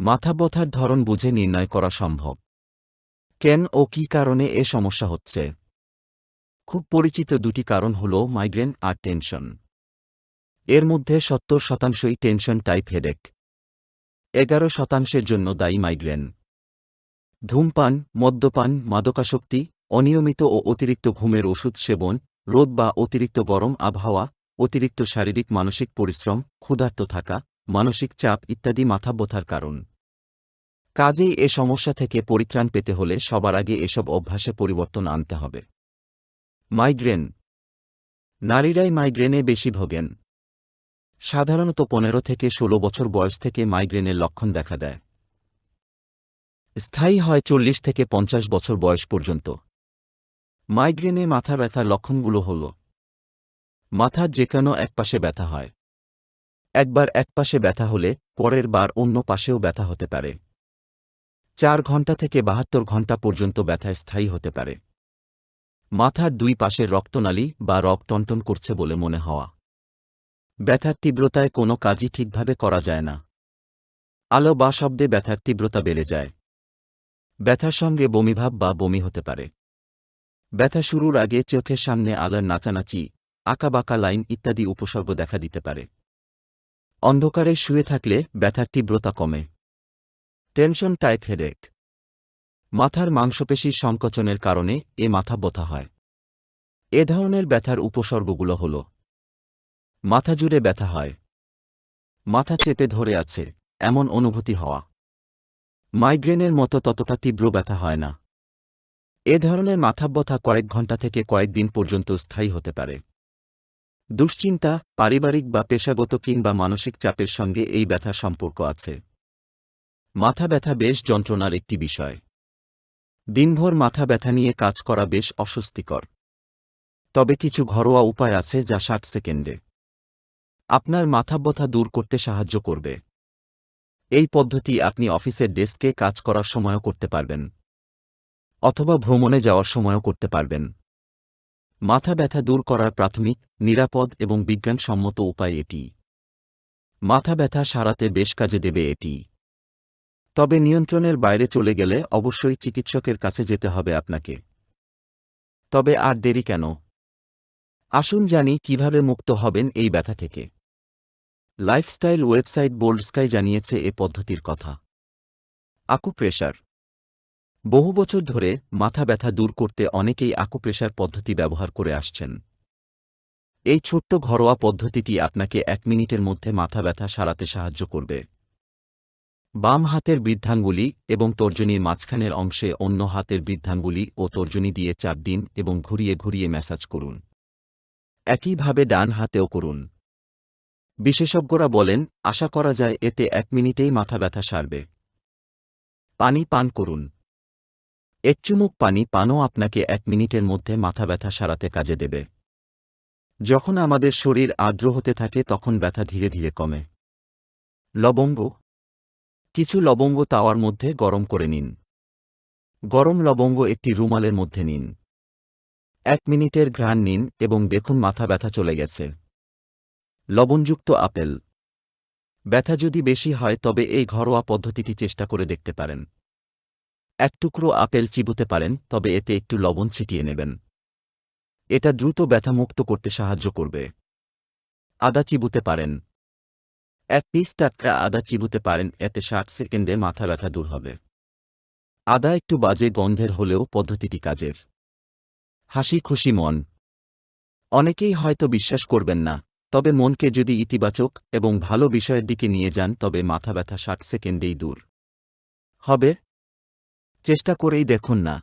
মাথা ব্যথার ধরন বুঝে নির্ণয় করা সম্ভব। কেন ও কী কারণে এ সমস্যা হচ্ছে? খুব পরিচিত দুটি কারণ হল মাইগ্রেন আর টেনশন। এর মধ্যে সত্তর শতাংশই টেনশন টাইপ হেডেক। এগারো শতাংশের জন্য দায়ী মাইগ্রেন। ধূমপান, মদ্যপান, মাদকাসক্তি, অনিয়মিত ও অতিরিক্ত ঘুমের ওষুধ সেবন, রোদ বা অতিরিক্ত গরম আবহাওয়া, অতিরিক্ত শারীরিক মানসিক পরিশ্রম, ক্ষুধার্ত থাকা, মানসিক চাপ ইত্যাদি মাথা ব্যথার কারণ। কাজেই এ সমস্যা থেকে পরিত্রাণ পেতে হলে সবার আগে এসব অভ্যাসে পরিবর্তন আনতে হবে। মাইগ্রেন। নারীরাই মাইগ্রেনে বেশি ভোগেন। সাধারণত পনেরো থেকে ষোলো বছর বয়স থেকে মাইগ্রেনের লক্ষণ দেখা দেয়। স্থায়ী হয় চল্লিশ থেকে পঞ্চাশ বছর বয়স পর্যন্ত। মাইগ্রেনে মাথা ব্যথার লক্ষণগুলো হল মাথার যে কোনো একপাশে ব্যথা হয়। একবার একপাশে ব্যথা হলে পরের বার অন্য পাশেও ব্যথা হতে পারে। চার ঘণ্টা থেকে বাহাত্তর ঘণ্টা পর্যন্ত ব্যথা স্থায়ী হতে পারে। মাথার দুই পাশের রক্তনালী বা রক টনটন করছে বলে মনে হওয়া। ব্যথার তীব্রতায় কোনো কাজই ঠিকভাবে করা যায় না। আলো বা শব্দে ব্যথার তীব্রতা বেড়ে যায়। ব্যথার সঙ্গে বমিভাব বা বমি হতে পারে। ব্যথা শুরুর আগে চোখের সামনে আলোর নাচানাচি, আঁকাবাঁকা লাইন ইত্যাদি উপসর্গ দেখা দিতে পারে। অন্ধকারে শুয়ে থাকলে ব্যথার তীব্রতা কমে। Tension type headache. মাথার মাংসপেশির সংকোচনের কারণে এ মাথা ব্যথা হয়। এ ধরনের ব্যথার উপসর্গগুলো হল, মাথা জুড়ে ব্যথা হয়, মাথা চেপে ধরে আছে, এমন অনুভূতি হওয়া। মাইগ্রেনের মতো ততটা তীব্র ব্যথা হয় না। এ ধরনের মাথা ব্যথা কয়েক ঘণ্টা থেকে কয়েকদিন পর্যন্ত স্থায়ী হতে পারে। দুশ্চিন্তা, পারিবারিক বা পেশাগত কিংবা মানসিক চাপের সঙ্গে এই ব্যথা সম্পর্ক আছে। মাথা ব্যথা বেশ যন্ত্রণার একটি বিষয়। দিনভর মাথা ব্যথা নিয়ে কাজ করা বেশ অস্বস্তিকর। তবে কিছু ঘরোয়া উপায় আছে যা ষাট সেকেন্ডে। আপনার মাথা ব্যথা দূর করতে সাহায্য করবে। এই পদ্ধতি আপনি অফিসের ডেস্কে কাজ করার সময়ও করতে পারবেন। অথবা ভ্রমণে যাওয়ার সময়ও করতে পারবেন। মাথা ব্যথা দূর করার প্রাথমিক, নিরাপদ এবং বিজ্ঞানসম্মত উপায় এটি। মাথা ব্যথা সারাতে বেশ কাজে দেবে এটি। তবে নিয়ন্ত্রণের বাইরে চলে গেলে অবশ্যই চিকিৎসকের কাছে যেতে হবে আপনাকে। তবে আর দেরি কেন? আসুন জানি কীভাবে মুক্ত হবেন এই ব্যথা থেকে। লাইফস্টাইল ওয়েবসাইট বোল্ড স্কাই জানিয়েছে এ পদ্ধতির কথা। আকুপ্রেশার বহু বছর ধরে মাথা ব্যথা দূর করতে অনেকেই আকুপ্রেশার পদ্ধতি ব্যবহার করে আসছেন। এই ছোট্ট ঘরোয়া পদ্ধতিটি আপনাকে এক মিনিটের মধ্যে মাথা ব্যথা সারাতে সাহায্য করবে। বাম হাতের বৃদ্ধাঙ্গুলি এবং তর্জনীর মাঝখানের অংশে অন্য হাতের বৃদ্ধাঙ্গুলি ও তর্জনী দিয়ে চাপ দিন এবং ঘুরিয়ে ঘুরিয়ে ম্যাসাজ করুন। একইভাবে ডান হাতেও করুন। বিশেষজ্ঞরা বলেন, আশা করা যায় এতে এক মিনিটেই মাথা ব্যথা সারবে। পানি পান করুন। এক চুমুক পানি পানও আপনাকে এক মিনিটের মধ্যে মাথা ব্যথা সারাতে কাজে দেবে। যখন আমাদের শরীর আর্দ্র হতে থাকে তখন ব্যথা ধীরে ধীরে কমে। লবঙ্গ কিছু লবঙ্গ তাওয়ার মধ্যে গরম করে নিন। গরম লবঙ্গ একটি রুমালের মধ্যে নিন। এক মিনিটের ঘ্রাণ নিন এবং দেখুন মাথা ব্যথা চলে গেছে। লবণযুক্ত আপেল। ব্যথা যদি বেশি হয় তবে এই ঘরোয়া পদ্ধতিটি চেষ্টা করে দেখতে পারেন। এক টুকরো আপেল চিবুতে পারেন, তবে এতে একটু লবণ ছিটিয়ে নেবেন। এটা দ্রুত ব্যথামুক্ত করতে সাহায্য করবে। আদা চিবুতে পারেন। এক পিস টাটকা আদা চিবুতে পারেন, এতে ষাট সেকেন্ডে মাথা ব্যথা দূর হবে। আদা একটু বাজে গন্ধের হলেও পদ্ধতিটি কাজের। হাসি খুশি মন। অনেকেই হয়তো বিশ্বাস করবেন না, তবে মনকে যদি ইতিবাচক এবং ভালো বিষয়ের দিকে নিয়ে যান, তবে মাথা ব্যথা ষাট সেকেন্ডেই দূর। হবে? চেষ্টা করেই দেখুন না।